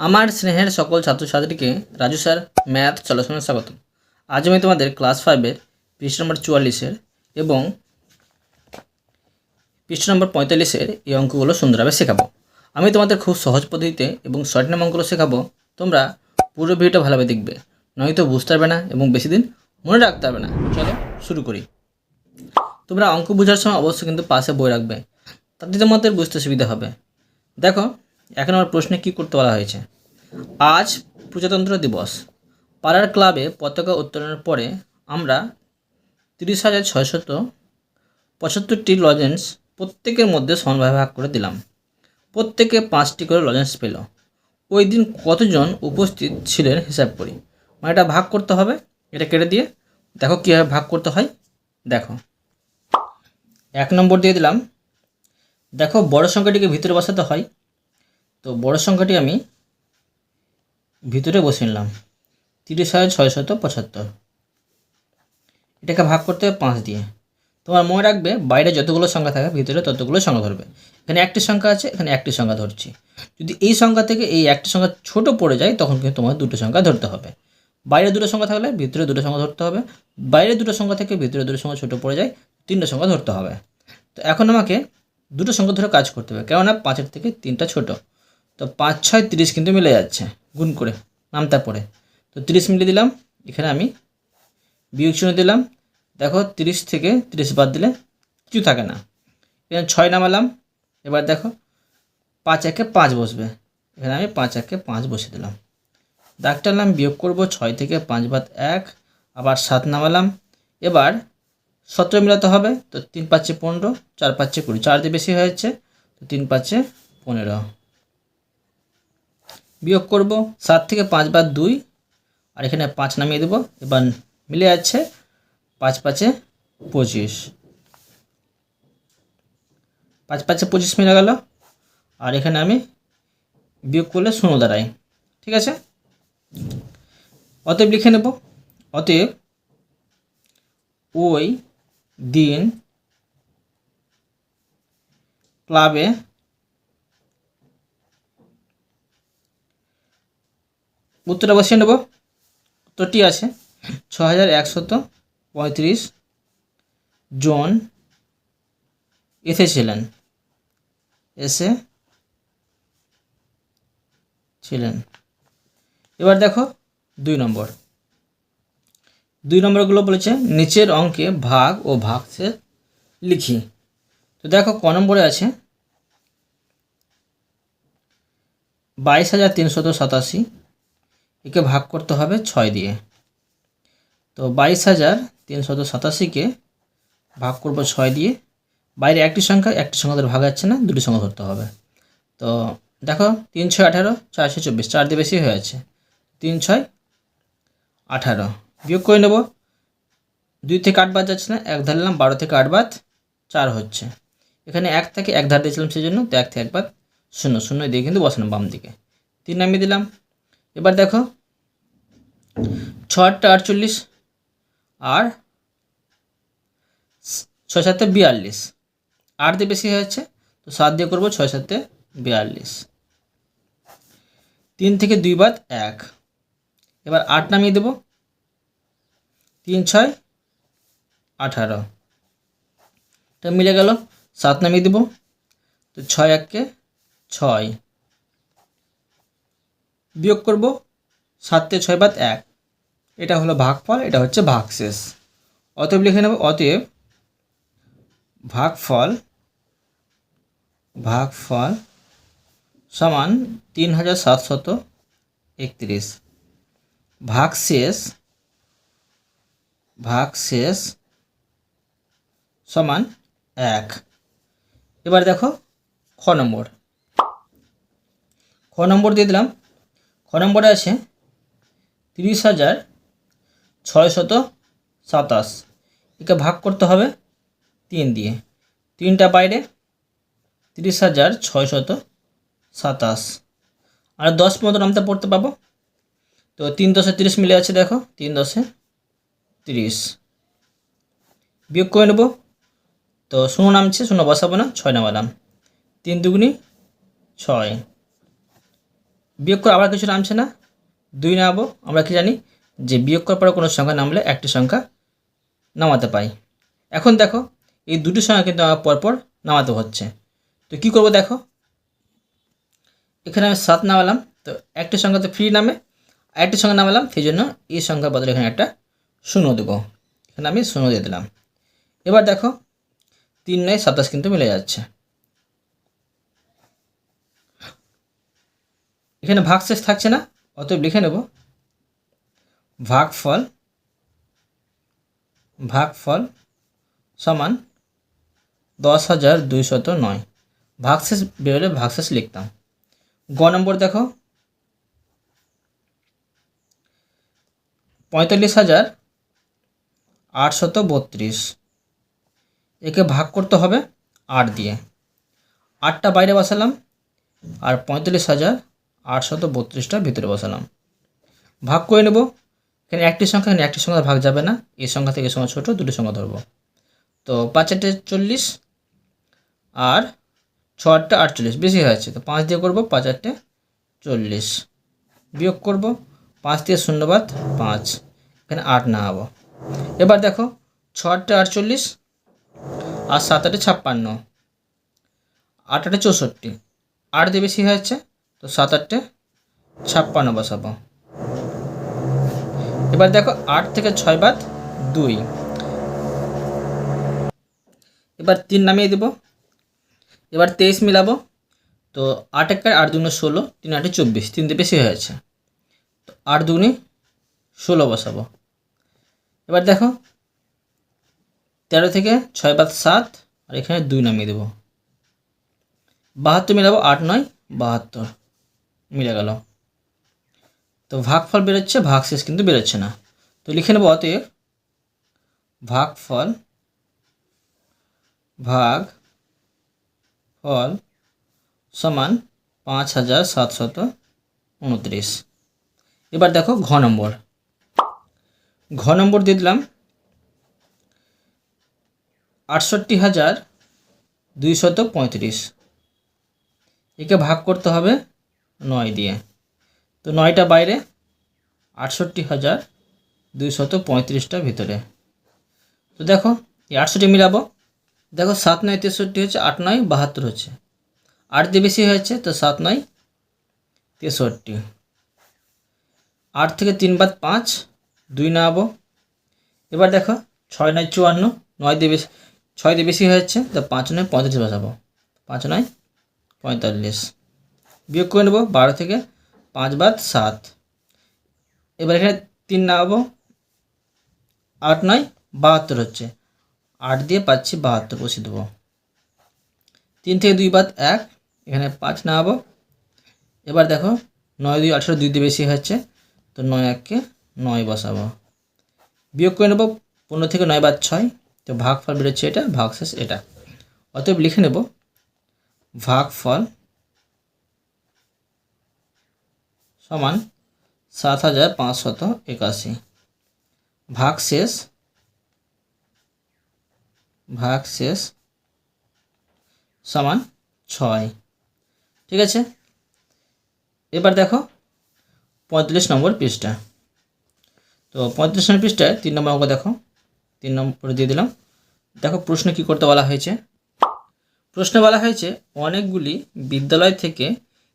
আমার স্নেহের সকল ছাত্রছাত্রীকে রাজু স্যার, ম্যাথ চলাশোনায় স্বাগত। আজ আমি তোমাদের ক্লাস ফাইভের পৃষ্ঠ নম্বর চুয়াল্লিশের এবং পৃষ্ঠ নম্বর পঁয়তাল্লিশের এই অঙ্কগুলো সুন্দরভাবে শেখাবো। আমি তোমাদের খুব সহজ পদ্ধতিতে এবং শর্ট নাম অঙ্কগুলো শেখাবো, তোমরা পুরো ভিডিওটা ভালোভাবে দেখবে। নয়তো বুঝতে পারবে না এবং বেশি দিন মনে রাখতে পারবে না। চলো শুরু করি। তোমরা অঙ্ক বোঝার সময় অবশ্যই কিন্তু পাশে বই রাখবে। তাতে তোমাদের বুঝতে সুবিধা হবে। দেখো এক নম্বর প্রশ্নে কী করতে বলা হয়েছে? আজ প্রজাতন্ত্র দিবস। পাড়ার ক্লাবে পতাকা উত্তোলনের পরে আমরা তিরিশ হাজার ছয়শত পঁচাত্তরটি লজেন্স প্রত্যেকের মধ্যে সমানভাবে ভাগ করে দিলাম। প্রত্যেকে পাঁচটি করে লজেন্স পেল। ওই দিন কতজন উপস্থিত ছিলেন হিসাব করি। মানে এটা ভাগ করতে হবে, এটা কেটে দিয়ে। দেখো কীভাবে ভাগ করতে হয়। দেখো। এক নম্বর দিয়ে দিলাম। দেখো বড় সংখ্যাটিকে ভিতরে বসাতে হয়। তো বড় সংখ্যাটি আমি ভিতরে বসে নিলাম। তিরিশ হাজার ছয়শত পঁচাত্তর। এটাকে ভাগ করতে হবে পাঁচ দিয়ে। তোমার মনে রাখবে, বাইরে যতগুলো সংখ্যা থাকে, ভিতরে ততগুলো সংখ্যা ধরবে। এখানে একটি সংখ্যা আছে, এখানে একটি সংখ্যা ধরছি। যদি এই সংখ্যা থেকে এই একটি সংখ্যা ছোট পড়ে যায়, তখন কিন্তু তোমার দুটো সংখ্যা ধরতে হবে। বাইরে দুটো সংখ্যা থাকলে ভিতরে দুটো সংখ্যা ধরতে হবে। বাইরে দুটো সংখ্যা থেকে ভিতরে দুটো সংখ্যা ছোট পড়ে যায়, তিনটে সংখ্যা ধরতে হবে। তো এখন আমাকে দুটো সংখ্যা ধরে কাজ করতে হবে, কেননা পাঁচের থেকে তিনটা ছোট। তো পাঁচ, ছয়, তিরিশ কিন্তু মিলে যাচ্ছে। গুণ করে নামতা পড়ে। তো তিরিশ মিলিয়ে দিলাম, এখানে আমি বিয়োগ চিহ্ন দিলাম। দেখো, তিরিশ থেকে তিরিশ বাদ দিলে কিছু থাকে না। এখানে ছয় নামালাম, এবার দেখো, পাঁচ একে পাঁচ বসবে। এখানে আমি পাঁচ একে পাঁচ বসে দিলাম। দাগ টানলাম, বিয়োগ করব, ছয় থেকে পাঁচ বাদ এক, আবার সাত নামালাম। এবার সতেরো মিলাতে হবে, তো তিন পাঁচে পনেরো, চার পাঁচে কুড়ি, চার দিয়ে বেশি হয়েছে, তো তিন পাঁচে পনেরো। বিয়োগ করব সাত থেকে পাঁচ বার দুই, আর এখানে পাঁচ নামিয়ে দেবো। এবার মিলে যাচ্ছে পাঁচ পাঁচে পঁচিশ। পাঁচ পাঁচে পঁচিশ মিলে গেল, আর এখানে আমি বিয়োগ করলে শূন্য দাঁড়াই ঠিক আছে? অতএব লিখে নেব। অতএব ওই দিন ক্লাবে উত্তরটা বসিয়ে নেব। উত্তরটি আছে ছ হাজার একশত পঁয়ত্রিশ জন এসেছিলেন এসে ছিলেন। এবার দেখো দুই নম্বর। দুই নম্বরগুলো বলেছে নিচের অঙ্কে ভাগ ও ভাগশেষ লিখি। তো দেখো ক নম্বরে আছে বাইশ হাজার তিনশত সাতাশি একে ভাগ করতে হবে ছয় দিয়ে। তো বাইশ হাজার তিনশত সাতাশিকে ভাগ করব ছয় দিয়ে। বাইরে একটি সংখ্যা একটি সংখ্যা ধরে ভাগ যাচ্ছে না, দুটি সংখ্যা ধরতে হবে। তো দেখো, তিন ছয় আঠারো চারশো চব্বিশ, চার দিয়ে বেশি হয়ে আছে তিন ছয় আঠারো। বিয়োগ করে নেব। দুই থেকে আট বাদ যাচ্ছে না, এক ধারলাম বারো থেকে আট বাদ চার হচ্ছে। এখানে এক থেকে এক ধার দিয়েছিলাম সেই জন্য তো এক থেকে এক বাদ শূন্য শূন্য দিয়ে কিন্তু বসানো বাম দিকে তিন নামিয়ে দিলাম এবার দেখো ছ আটটা আটচল্লিশ আর ছয় সাতে বিয়াল্লিশ। আট দিয়ে বেশি হয়েছে তো সাত দিয়ে করব ছয় সাতে বিয়াল্লিশ। তিন থেকে দুই বাদ এক। এবার আট নামিয়ে দেব। তিন, ছয়, আঠারো। এটা মিলে গেল, সাত নামিয়ে দেব। তো ছয় এককে ছয়। বিয়োগ করব সাতে ছয় বাদ এক। এটা হলো ভাগফল, এটা হচ্ছে ভাগশেষ। অতএব লিখে নেব, অতএব ভাগফল ভাগফল সমান তিন হাজার সাতশত একত্রিশ। ভাগশেষ ভাগশেষ সমান এক। এবার দেখো খ নম্বর। খ নম্বর দিয়ে দিলাম নম্বরে আছে? তিরিশ হাজার ছয়শত সাতাশ। একে ভাগ করতে হবে তিন দিয়ে। তিনটা বাইরে তিরিশ হাজার ছয়শত সাতাশ। আর দশ মতো নামতে পড়তে পাবো? তো তিন দশে তিরিশ মিলে আছে দেখো, তিন দশে তিরিশ। বিয়োগ করে নেব। তো শূন্য নামছে, শূন্য বসাবো না, ছয় নামালাম তিন দুগুনি ছয়। বিয়োগ করে আবার কিছু নামছে না? দুই নামাবো, আমরা কি জানি? যে বিয়োগ করার পরে কোনো সংখ্যা নামলে একটি সংখ্যা নামাতে পাই। এখন দেখো, এই দুটি সংখ্যা কিন্তু আমার পরপর নামাতে হচ্ছে। তো কী করব দেখো? এখানে আমি সাত নামালাম, তো একটি সংখ্যা তো ফ্রি নামে, আর একটি সংখ্যা নামালাম, সেই জন্য এই সংখ্যার বদলে এখানে একটা শূন্য দেবো। এখানে আমি শূন্য দিয়ে দিলাম। এবার দেখো, তিন নয় সাতাশ কিন্তু মিলে যাচ্ছে। এখানে ভাগশেষ থাকছে না, অতএব লিখে নেব ভাগফল ভাগফল সমান দশ হাজার দুইশত নয়। ভাগশেষ বেরোলে ভাগশেষ লিখতাম। গ নম্বর দেখো, পঁয়তাল্লিশ হাজার আটশত বত্রিশ। একে ভাগ করতে হবে আট দিয়ে। আটটা বাইরে বসালাম, আর পঁয়তাল্লিশ হাজার আটশত বত্রিশটা ভিতরে বসালাম। ভাগ করে নেব। এখানে একটি সংখ্যা, এখানে একটি সংখ্যা ভাগ যাবে না। এই সংখ্যা থেকে সংখ্যা ছোটো, দুটি সংখ্যা ধরবো। তো পাঁচ আটটে চল্লিশ আর ছ আটচল্লিশ, বেশি হয়েছে। তো পাঁচ দিয়ে করব পাঁচ আটটে চল্লিশ। বিয়োগ করব, পাঁচ দিয়ে শূন্যবাদ, পাঁচ। এখানে আট না হব। এবার দেখো ছ আটচল্লিশ আর সাত আটে ছাপ্পান্ন। আট আটে চৌষট্টি। আট দিয়ে বেশি হয়েছে তো সাত আটটে ছাপ্পান্ন বসাবো। এবার দেখো আট থেকে ছয় বাদ দুই। এবার তিন নামিয়ে দেব। এবার তেইশ মিলাবো। তো আট একার আট দুগুণে ষোলো, তিন আটে চব্বিশ, তিন দিয়ে বেশি হয়েছে তো আট দুগুণে ষোলো বসাবো। এবার দেখো তেরো থেকে ছয় বাদ সাত, আর এখানে দুই নামিয়ে দেবো। বাহাত্তর মিলাবো, আট নয়, বাহাত্তর। মিলে গেল। তো ভাগফল বেরোচ্ছে, ভাগশেষ কিন্তু বেরোচ্ছে না। তো লিখে নেব অতএব ভাগফল ভাগ ফল সমান পাঁচ হাজার সাতশত উনত্রিশ। এবার দেখো ঘ নম্বর। ঘ নম্বর দিয়ে দিলাম আটষট্টি হাজার দুইশত পঁয়ত্রিশ। একে ভাগ করতে হবে নয় দিয়ে। তো নয়টা বাইরে, আটষট্টি হাজার দুইশত পঁয়ত্রিশটা ভিতরে। তো দেখো, এই আটষট্টি মিলাবো। দেখো, সাত নয় তেষট্টি হচ্ছে, আট নয় বাহাত্তর হচ্ছে। আট দিয়ে বেশি হয়েছে, তো সাত নয় তেষট্টি। আট থেকে তিন বাদ পাঁচ, দুই নামাবো। এবার দেখো, ছয় নয় চুয়ান্ন, নয় দিয়ে বেশি, ছয় দিয়ে বেশি হয়েছে, তো পাঁচ নয় পঁয়তাল্লিশ বসাবো পাঁচ নয় পঁয়তাল্লিশ। বিয়োগ করে নেব বারো থেকে পাঁচ বাদ সাত। এবার এখানে তিন নামাবো। আট নয়, বাহাত্তর হচ্ছে। আট দিয়ে পাচ্ছি বাহাত্তর বসিয়ে দেবো। তিন থেকে দুই বাদ এক, এখানে পাঁচ নামাবো। এবার দেখো, নয়, দুই, আঠেরো, দুই দিয়ে বেশি হচ্ছে, তো নয় এককে নয় বসাবো। বিয়োগ করে নেব পনেরো থেকে নয় বাদ ছয়, তো ভাগফল বেরোচ্ছে এটা, ভাগশেষ এটা। অতএব লিখে নেব, ভাগফল সমান সাত হাজার পাঁচশত একাশি। ভাগশেষ ভাগশেষ সমান ছয়। ঠিক আছে? এবার দেখো পঁয়তাল্লিশ নম্বর পৃষ্ঠা। তো পঁয়তাল্লিশ নম্বর পৃষ্ঠায় তিন নম্বর অঙ্ক দেখো। তিন নম্বর দিয়ে দিলাম। দেখো প্রশ্ন কি করতে বলা হয়েছে? প্রশ্ন বলা হয়েছে, অনেকগুলি বিদ্যালয় থেকে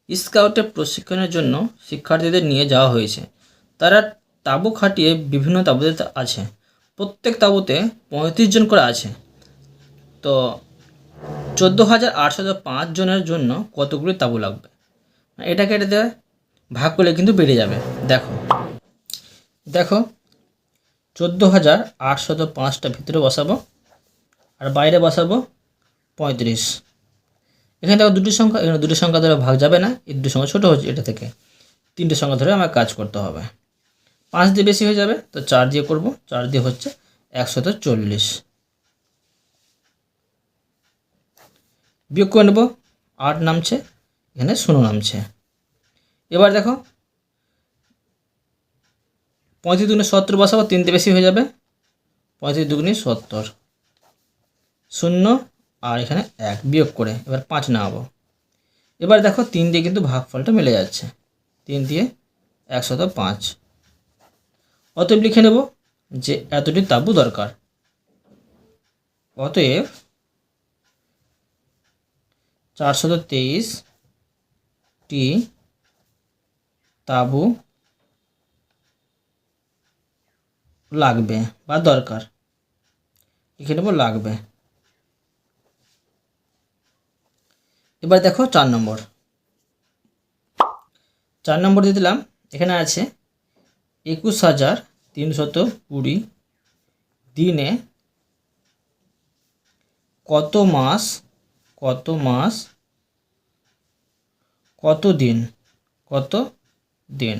স্কাউটের প্রশিক্ষণের জন্য শিক্ষার্থীদের নিয়ে যাওয়া হয়েছে। তারা তাঁবু খাটিয়ে বিভিন্ন তাঁবুতে আছে। প্রত্যেক তাঁবুতে পঁয়ত্রিশ জন করে আছে। তো চোদ্দ হাজার আটশো পাঁচ জনের জন্য কতগুলি তাঁবু লাগবে? এটাকে এটাতে ভাগ করলে কিন্তু বেড়ে যাবে। দেখো। দেখো, চোদ্দ হাজার আটশত পাঁচটা ভিতরে বসাবো আর বাইরে বসাবো পঁয়ত্রিশ। এখানে দেখো দুটি সংখ্যা, এখানে দুটি সংখ্যা ধরে ভাগ যাবে না, এই দুটি সংখ্যা ছোটো হচ্ছে এটা থেকে। তিনটে সংখ্যা ধরে আমার কাজ করতে হবে। পাঁচ দিয়ে বেশি হয়ে যাবে, তো চার দিয়ে করব, চার দিয়ে হচ্ছে একশত চল্লিশ। বিয়োগ করে নেব, আট নামছে, এখানে শূন্য নামছে। এবার দেখো, পঁয়ত্রিশ দুগুণে সত্তর বসাবো তিনটে বেশি হয়ে যাবে, পঁয়ত্রিশ দুগুণে সত্তর। শূন্য আর এখানে এক বিয়োগ করে এবার পাঁচ নামাবো। এবার দেখো তিন দিয়ে কিন্তু ভাগফলটা মিলে যাচ্ছে। তিন দিয়ে একশত পাঁচ। অতএব লিখে নেব যে এতটি তাবু দরকার। অতএব চারশত তেইশ টি তাবু লাগবে বা দরকার। লিখে নেব লাগবে। এবার দেখো চার নম্বর। চার নম্বর দিয়ে দিলাম, এখানে আছে একুশ হাজার তিনশত কুড়ি দিনে কত মাস কত মাস, কত দিন কত দিন।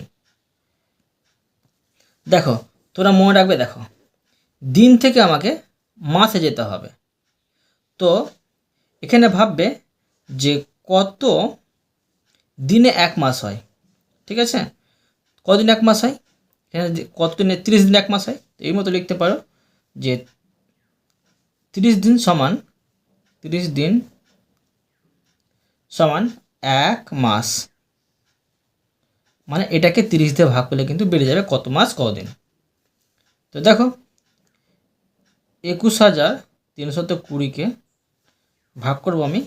দেখো, তোরা মনে রাখবে, দেখো, দিন থেকে আমাকে মাসে যেতে হবে। তো এখানে ভাববে যে কত দিনে এক মাস হয়, ঠিক আছে? কদিন এক মাস হয়? কত দিনে তিরিশ দিন এক মাস হয়? তো এই মতো লিখতে পারো যে তিরিশ দিন সমান, তিরিশ দিন সমান এক মাস। মানে এটাকে তিরিশ দিয়ে ভাগ করলে কিন্তু বেড়ে যাবে কত মাস, কদিন? তো দেখো, একুশ হাজার তিনশত কুড়িকে ভাগ করব আমি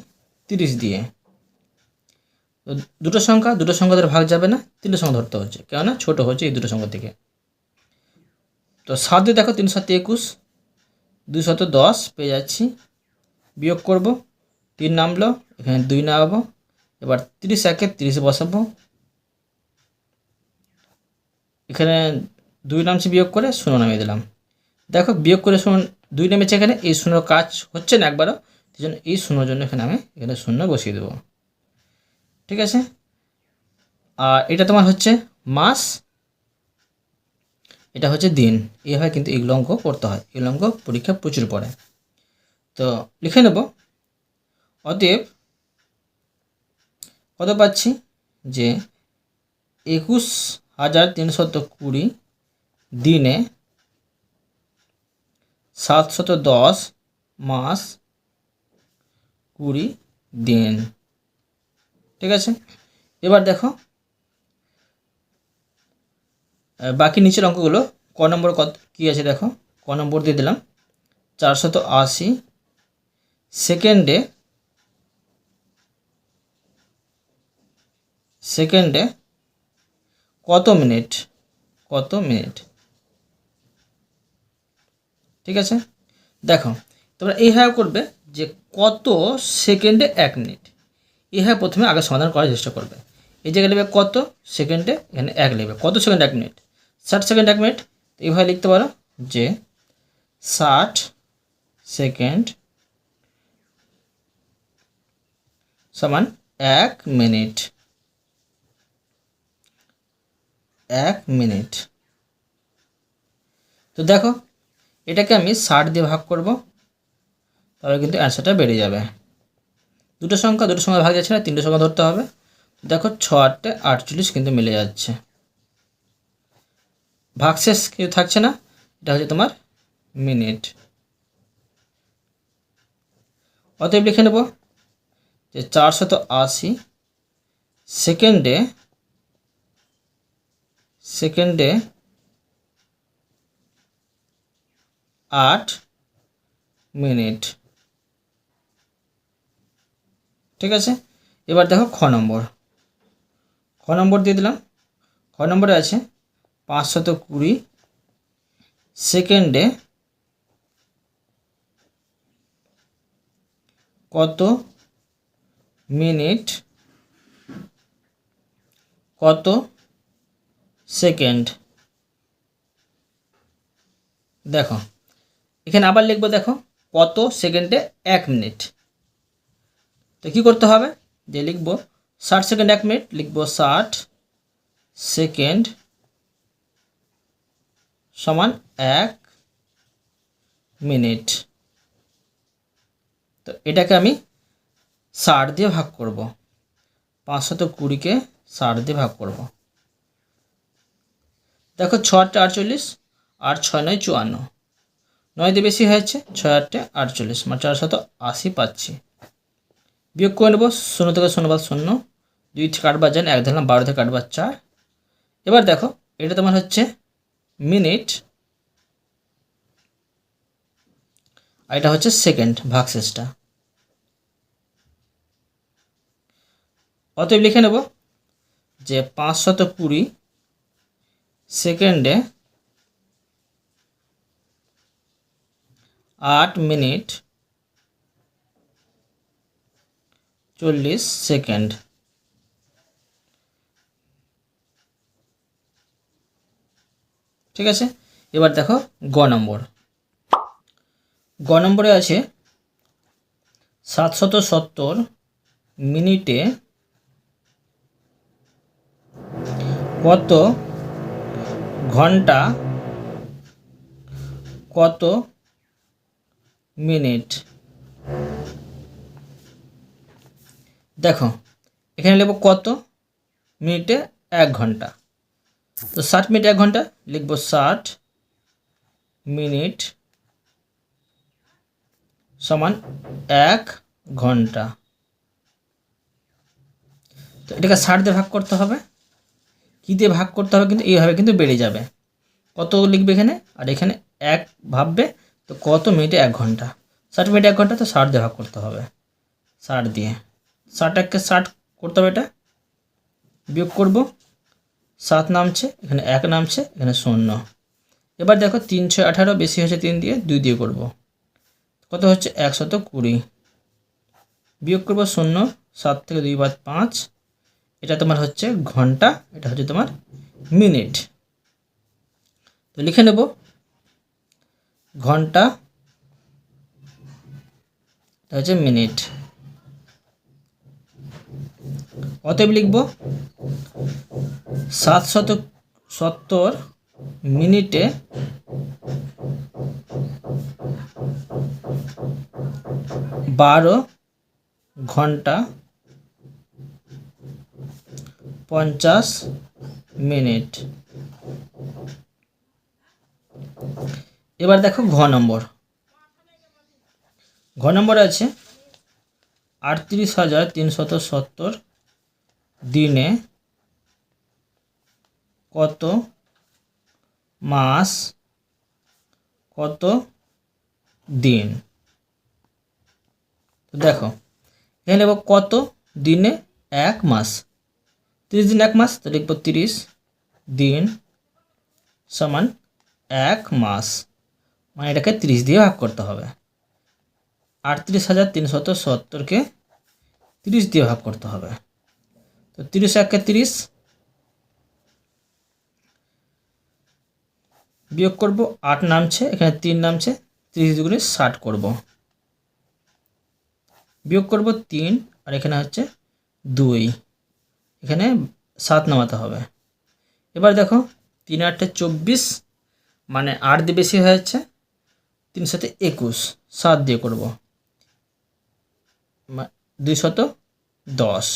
তিরিশ দিয়ে। দুটো সংখ্যা দুটো সংখ্যা ধরে ভাগ যাবে না, তিনটে সংখ্যা ধরতে হচ্ছে। কেননা ছোটো হচ্ছে এই দুটো সংখ্যা থেকে। তো সাত দিয়ে দেখো তিন সাতে একুশ দুই শত দশ পেয়ে যাচ্ছি। বিয়োগ করব, তিন নামলো, এখানে দুই নামাবো। এবার তিরিশ একে তিরিশ বসাবো। এখানে দুই নামছি বিয়োগ করে শূন্য নামিয়ে দিলাম। দেখো, বিয়োগ করে শূন্য, দুই নেমেছে এখানে, এই শূন্য কাজ হচ্ছে না একবারও। সেই জন্য এই শূন্যর জন্য এখানে আমি এখানে শূন্য বসিয়ে দেবো। ঠিক আছে? আর এটা তোমার হচ্ছে মাস, এটা হচ্ছে দিন। এইভাবে কিন্তু এগুলো অঙ্ক করতে হয়। এগুলো অঙ্ক পরীক্ষা প্রচুর পড়ে। তো লিখে নেব। অতএব কত পাচ্ছি? যে একুশ হাজার তিনশত কুড়ি দিনে সাতশত দশ মাস কুড়ি দিন। ঠিক আছে? এবার দেখো বাকি নিচের অঙ্কগুলো ক নম্বর কত, কী আছে দেখো? ক নম্বর দিয়ে দিলাম, চারশত আশি। সেকেন্ডে সেকেন্ডে কত মিনিট? কত মিনিট? ঠিক আছে? দেখো, তোমরা এইভাবে করবে যে কত সেকেন্ডে এক মিনিট। এইভাবে প্রথমে আগে সমাধান করার চেষ্টা করবে। এই জায়গায় নেবে কত সেকেন্ডে এখানে এক নেবে কত সেকেন্ড এক মিনিট? ষাট সেকেন্ড এক মিনিট। এইভাবে লিখতে পারো যে ষাট সেকেন্ড সমান এক মিনিট। এক মিনিট। তো দেখো, এটাকে আমি ষাট দিয়ে ভাগ করব। তাহলে কিন্তু অ্যান্সারটা বেড়ে যাবে। দুটো সংখ্যা দুটো সংখ্যা ভাগ যাচ্ছে না, তিনটে সংখ্যা ধরতে হবে। দেখো ছ আটটে আটচল্লিশ কিন্তু মিলে যাচ্ছে। ভাগশেষ কেউ থাকছে না, এটা হচ্ছে তোমার মিনিট অতএব লিখে নেব যে চারশত আশি সেকেন্ডে সেকেন্ডে আট মিনিট ঠিক আছে? এবার দেখো খ নম্বর। খ নম্বর দিয়ে দিলাম। খ নম্বরে আছে পাঁচশত কুড়ি সেকেন্ডে কত মিনিট? কত সেকেন্ড? দেখো। এখানে আবার লিখব দেখো, কত সেকেন্ডে এক মিনিট? তো কী করতে হবে? যে লিখব ষাট সেকেন্ড এক মিনিট লিখব ষাট সেকেন্ড সমান এক মিনিট তো এটাকে আমি ষাট দিয়ে ভাগ করব। পাঁচশত কুড়িকে ষাট দিয়ে ভাগ করব। দেখো ছ আটটা আটচল্লিশ, আর ছয় নয় চুয়ান্ন। নয় দিয়ে বেশি হয়েছে, ছয় আটটে আটচল্লিশ মানে চারশত আশি পাচ্ছি। বিয়োগ করে নেব শূন্য থেকে শূন্য বাদ শূন্য। দুই কাটবার যান এক ধরলাম বারো থেকে কাটবার চার। এবার দেখো, এটা তোমার হচ্ছে মিনিট, আর এটা হচ্ছে সেকেন্ড ভাগশেষটা অতএব লিখে নেব যে পাঁচশত কুড়ি সেকেন্ডে আট মিনিট চল্লিশ সেকেন্ড। ঠিক আছে? এবার দেখো গ নম্বর। গ নম্বরে আছে সাতশত সত্তর মিনিটে কত ঘণ্টা কত মিনিট? দেখো, এখানে লিখব কত মিনিটে এক ঘণ্টা। তো ষাট মিনিট এক ঘণ্টা, লিখব ষাট মিনিট সমান এক ঘণ্টা। তো এটাকে ষাট দিয়ে ভাগ করতে হবে। কী দিয়ে ভাগ করতে হবে কিন্তু, এইভাবে কিন্তু বেড়ে যাবে। কত লিখবে এখানে? আর এখানে এক ভাববে, তো কত মিনিটে এক ঘণ্টা? ষাট মিনিট এক ঘণ্টা, তো ষাট দিয়ে ভাগ করতে হবে। ষাট দিয়ে। ষাট এককে ষাট করতে হবে এটা। বিয়োগ করব। সাত নামছে, এখানে এক নামছে, এখানে শূন্য। এবার দেখো তিন ছয় আঠারো বেশি হয়েছে তিন দিয়ে, দুই দিয়ে করব। কত হচ্ছে? একশত কুড়ি। বিয়োগ করব শূন্য, সাত থেকে দুই বাদ পাঁচ। এটা তোমার হচ্ছে ঘণ্টা, এটা হচ্ছে তোমার মিনিট। তো লিখে নেব। ঘণ্টা, এটা হচ্ছে মিনিট। অতএব লিখব সাতশত সত্তর মিনিটে বারো ঘণ্টা পঞ্চাশ মিনিট। এবার দেখো ঘ নম্বর। ঘ নম্বরে আছে আটত্রিশ হাজার তিনশত সত্তর দিনে কত মাস, কত দিন? দেখো, এখানে লিখব কত দিনে এক মাস। তিরিশ দিন এক মাস তো লিখব তিরিশ দিন সমান এক মাস। মানে এটাকে তিরিশ দিয়ে ভাগ করতে হবে। আটত্রিশ হাজার তিনশত সত্তরকে তিরিশ দিয়ে ভাগ করতে হবে। তো তিরিশ একে তিরিশ। বিয়োগ করব, আট নামছে, এখানে তিন নামছে, তিরিশ দুগুণে ষাট করব। বিয়োগ করব তিন, আর এখানে হচ্ছে দুই। এখানে সাত নামাতে হবে। এবার দেখো, তিন আটটা চব্বিশ মানে আট দিয়ে বেশি হয়ে যাচ্ছে তিন সাথে একুশ, সাত দিয়ে করব। দুই শত দশ।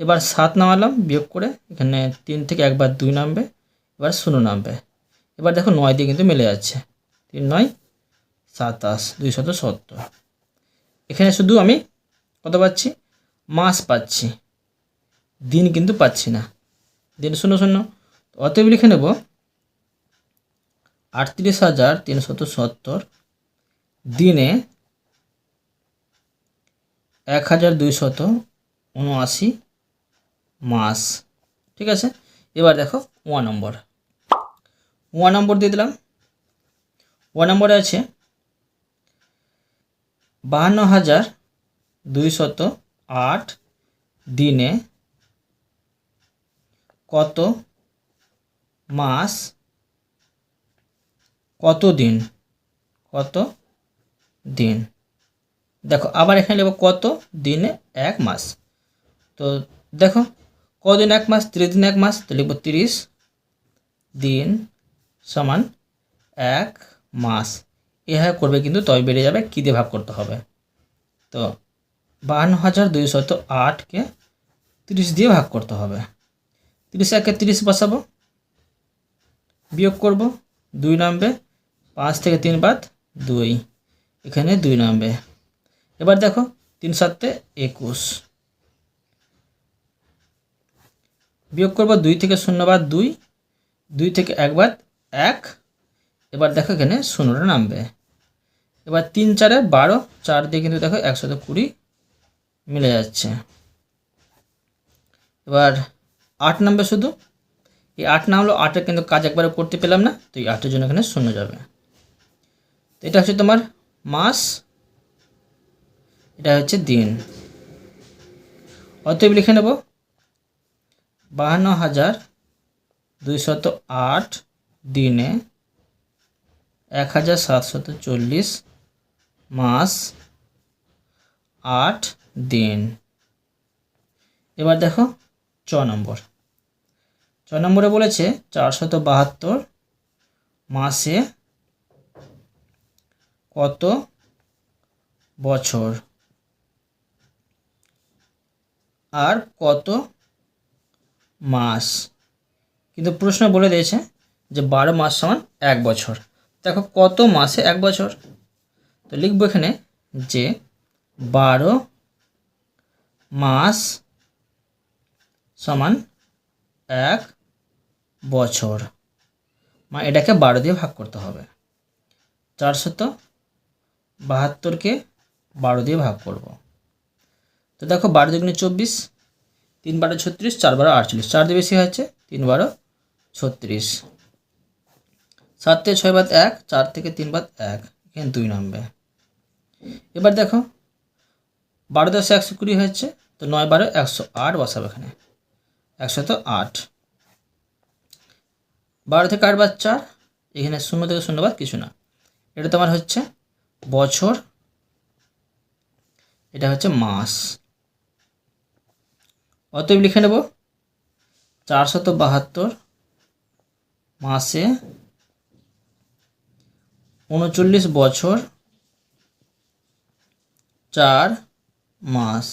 এবার সাত নামালাম, বিয়োগ করে এখানে তিন থেকে একবার দুই নামবে, এবার শূন্য নামবে। এবার দেখো নয় দিয়ে কিন্তু মিলে যাচ্ছে। তিন, নয়, সাতাশ, দুই শত সত্তর। এখানে শুধু আমি কত পাচ্ছি? মাস পাচ্ছি। দিন কিন্তু পাচ্ছি না। দিন শূন্য শূন্য। অতএব লিখে নেব, আটত্রিশ হাজার তিনশত সত্তর। দিনে এক হাজার দুইশত উনআশি। মাস। ঠিক আছে? এবার দেখো ওয়ান নম্বর ওয়ান নম্বর দিয়ে দিলাম। ওয়ান নম্বরে আছে, বাহান্ন হাজার দুইশত আট দিনে কত মাস, কত দিন কত দিন? দেখো, আবার এখানে লিখব কত দিনে এক মাস। তো দেখো কদিন এক মাস, তিরিশ দিন এক মাস তো লিখব তিরিশ দিন সমান এক মাস। এভাবে করবে কিন্তু তবে বেড়ে যাবে, কী দিয়ে ভাগ করতে হবে? তো বাহান্ন হাজার দুইশত আটকে তিরিশ দিয়ে ভাগ করতে হবে। তিরিশ একে তিরিশ বসাবো, বিয়োগ করব, দুই নামবে, পাঁচ থেকে তিন বাদ দুই। এখানে দুই নামবে। এবার দেখো, তিন সাতে একুশ। বিয়োগ করব দুই থেকে শূন্য বাদ দুই দুই থেকে এক বাদ এক। এবার দেখো এখানে শূন্যটা নামবে। এবার তিন চারে বারো, চার দিয়ে কিন্তু দেখো একশত কুড়ি মিলে যাচ্ছে। এবার আট নামবে শুধু। এই আট নামলো আটের কিন্তু কাজ একবারে করতে পেলাম না, তো এই আটের জন্য এখানে শূন্য যাবে। তো এটা হচ্ছে তোমার মাস, এটা হচ্ছে দিন। অতএব লিখে নেব বাহান্ন হাজার দুইশত আট দিনে এক হাজার সাতশত চল্লিশ মাস আট দিন। এবার দেখো চ নম্বর। ছ নম্বরে বলেছে চারশত বাহাত্তর মাসে কত বছর? আর কত মাস। কিন্তু প্রশ্ন বলে দিয়েছে যে বারো মাস সমান এক বছর। দেখো কত মাসে এক বছর? তো লিখব এখানে যে বারো মাস সমান এক বছর। মানে এটাকে বারো দিয়ে ভাগ করতে হবে। চারশত বাহাত্তরকে বারো দিয়ে ভাগ করব। তো দেখো বারো দুগুণে চব্বিশ তিন বারো ছত্রিশ, চার বারো আটচল্লিশ। চার দিয়ে বেশি হচ্ছে তিন বারো ছত্রিশ। সাত থেকে ছয় বাদ এক, চার থেকে তিন বাদ এক, এখানে দুই নামবে। এবার দেখো, বারো দশে একশো কুড়ি হচ্ছে তো নয় বারো একশো আট বসাবে এখানে। একশত আট। বারো থেকে আট বাদ চার, এখানে শূন্য থেকে শূন্য বাদ কিছু না। এটা তোমার হচ্ছে বছর, এটা হচ্ছে মাস। অতএব লিখে নেব চারশত বাহাত্তর মাসে উনচল্লিশ বছর চার মাস।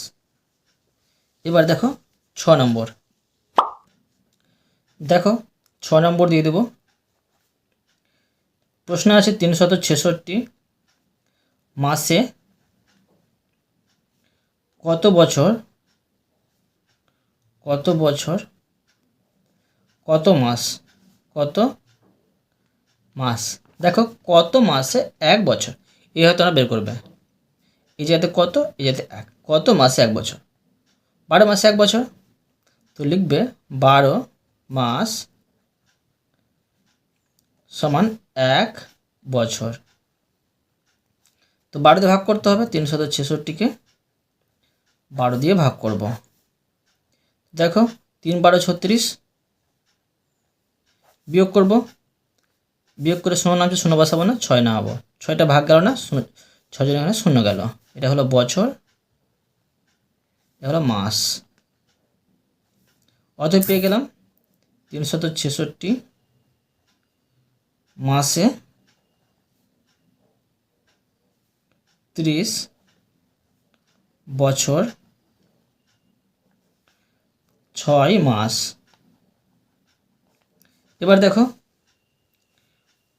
এবার দেখো ছ নম্বর। দেখো ছ নম্বর দিয়ে দেব। প্রশ্ন আছে তিনশত ছেষট্টি মাসে কত বছর কত বছর? কত মাস? কত মাস? দেখো, কত মাসে এক বছর? এই হয়তো আমরা বের করবে। এই যাতে কত, এই যাতে এক। কত মাসে এক বছর? বারো মাসে এক বছর? তো লিখবে বারো মাস সমান এক বছর। তো বারো দিয়ে ভাগ করতে হবে, তিনশত ছেষট্টিকে বারো দিয়ে ভাগ করব। দেখো, তিন বারো ছত্রিশ। বিয়োগ করব। বিয়োগ করে শূন্য নামছে শূন্য বসাবো না, ছয় না হব। ছয়টা ভাগ গেল না ছজন এখানে শূন্য গেল। এটা হলো বছর, এটা হলো মাস। অতএব পেয়ে গেলাম তিনশত ছেষট্টি। মাসে ত্রিশ। বছর ছয় মাস। এবার দেখো,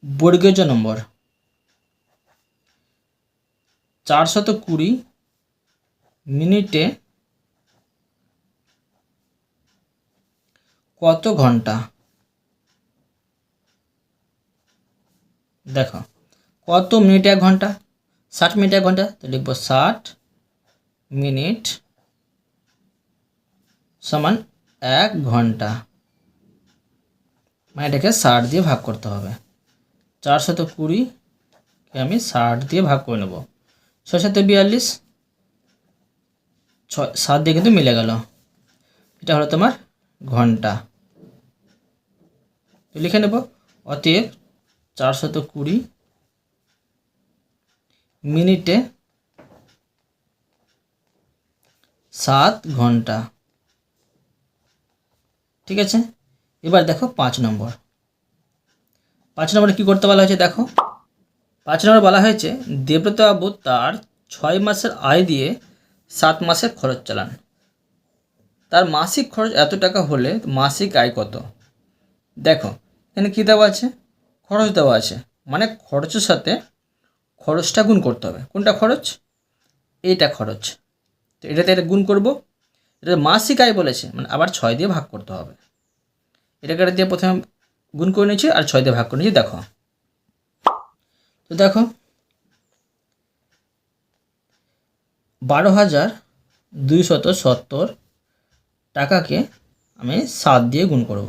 বর্গীয় নম্বর। চারশত কুড়ি মিনিটে কত ঘণ্টা? দেখো, কত মিনিট এক ঘণ্টা? ষাট মিনিট এক ঘণ্টা? তো লিখব ষাট মিনিট সমান এক ঘণ্টা। মানে এটাকে ষাট দিয়ে ভাগ করতে হবে। চারশত কুড়িকে আমি ষাট দিয়ে ভাগ করে নেব। ছয় বিয়াল্লিশ, ছয়, সাত দিয়ে কিন্তু মিলে গেল। এটা হলো তোমার ঘণ্টা। লিখে নেব, অতএব চারশত কুড়ি মিনিটে সাত ঘণ্টা। ঠিক আছে? এবার দেখো পাঁচ নম্বর। পাঁচ নম্বরে কী করতে বলা হয়েছে দেখো? পাঁচ নম্বর বলা হয়েছে, দেবব্রত বাবু তার ছয় মাসের আয় দিয়ে সাত মাসের খরচ চালান। তার মাসিক খরচ এত টাকা হলে মাসিক আয় কত? দেখো, এখানে কী দেওয়া আছে? খরচ দেওয়া আছে। মানে খরচের সাথে খরচটা গুণ করতে হবে। কোনটা খরচ? এইটা খরচ। তো এটাতে এটা গুণ করব। এটা মাসিক আয় বলেছে মানে আবার ছয় দিয়ে ভাগ করতে হবে। এটাকে দিয়ে প্রথমে গুণ করে নিয়েছি আর ছয় দিয়ে ভাগ করে নিয়েছি, দেখো। তো দেখো, বারো হাজার দুইশত সত্তর টাকাকে আমি সাত দিয়ে গুণ করব।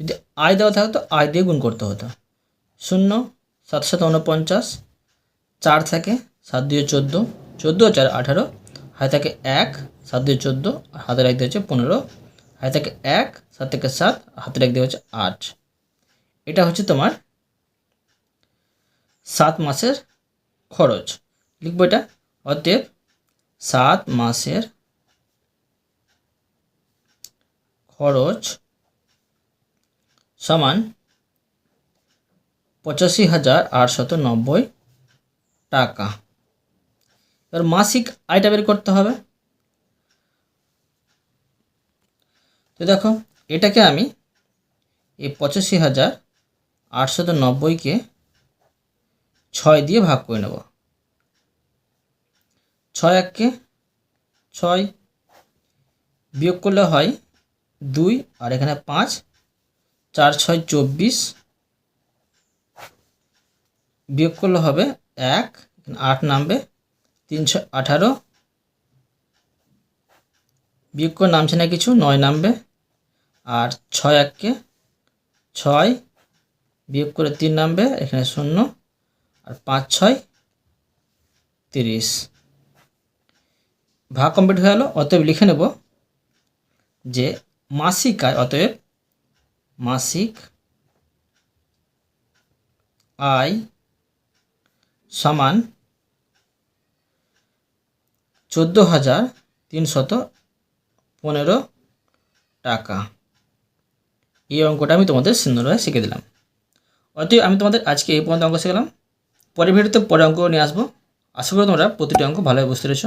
যদি আয় দেওয়া থাকতো, আয় দিয়ে গুণ করতে হতো। শূন্য সাত সাত উনপঞ্চাশ, চার থাকে সাত দিয়ে চোদ্দ চোদ্দ চার আঠারো হাতে থাকে এক, সাত দিয়ে চোদ্দ আর এক দিয়ে হচ্ছে পনেরো। হাতে থাকে এক, সাত থেকে সাত হাতে রাখতে হচ্ছে আট। এটা হচ্ছে তোমার সাত মাসের খরচ। লিখব এটা? অতএব সাত মাসের খরচ সমান পঁচাশি হাজার আটশত নব্বই টাকা। এবার মাসিক আয়টা বের করতে হবে। তো দেখো, এটাকে আমি এই পঁচাশি হাজার আটশত নব্বইকে ছয় দিয়ে ভাগ করে নেব। ছয় এককে ছয় বিয়োগ করলে হয় দুই, আর এখানে পাঁচ, চার, ছয়, চব্বিশ বিয়োগ করলে হবে এক আট নামবে। তিন ছয় আঠারো। বিয়োগ করে নামছে না কিছু, নয় নামবে। আর ছয় এককে ছয় বিয়োগ করে তিন নামবে, এখানে শূন্য। আর পাঁচ, ছয়, তিরিশ। ভাগ কমপ্লিট হয়ে গেল, অতএব লিখে নেব যে মাসিক আয় অতএব মাসিক আয় সমান চোদ্দ হাজার তিনশত পনেরো টাকা। এই অঙ্কটা আমি তোমাদের সুন্দরভাবে শিখে দিলাম। অতএব আমি তোমাদের আজকে এই পর্যন্ত অঙ্ক শিখলাম। পরের ভিডিওতে পরে অঙ্ক নিয়ে আসব। আশা করি তোমরা প্রতিটি অঙ্ক ভালোভাবে বুঝতে পেরেছ।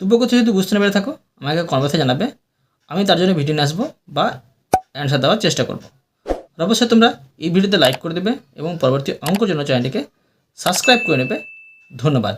তবুও কোথাও যদি বুঝতে না পেরে থাকো, আমাকে কনভার্সে জানাবে। আমি তার জন্য ভিডিও নিয়ে আসব বা অ্যান্সার দেওয়ার চেষ্টা করব। আর অবশ্যই তোমরা এই ভিডিওতে লাইক করে দেবে এবং পরবর্তী অঙ্কের জন্য চ্যানেলটিকে সাবস্ক্রাইব করে নেবে। ধন্যবাদ।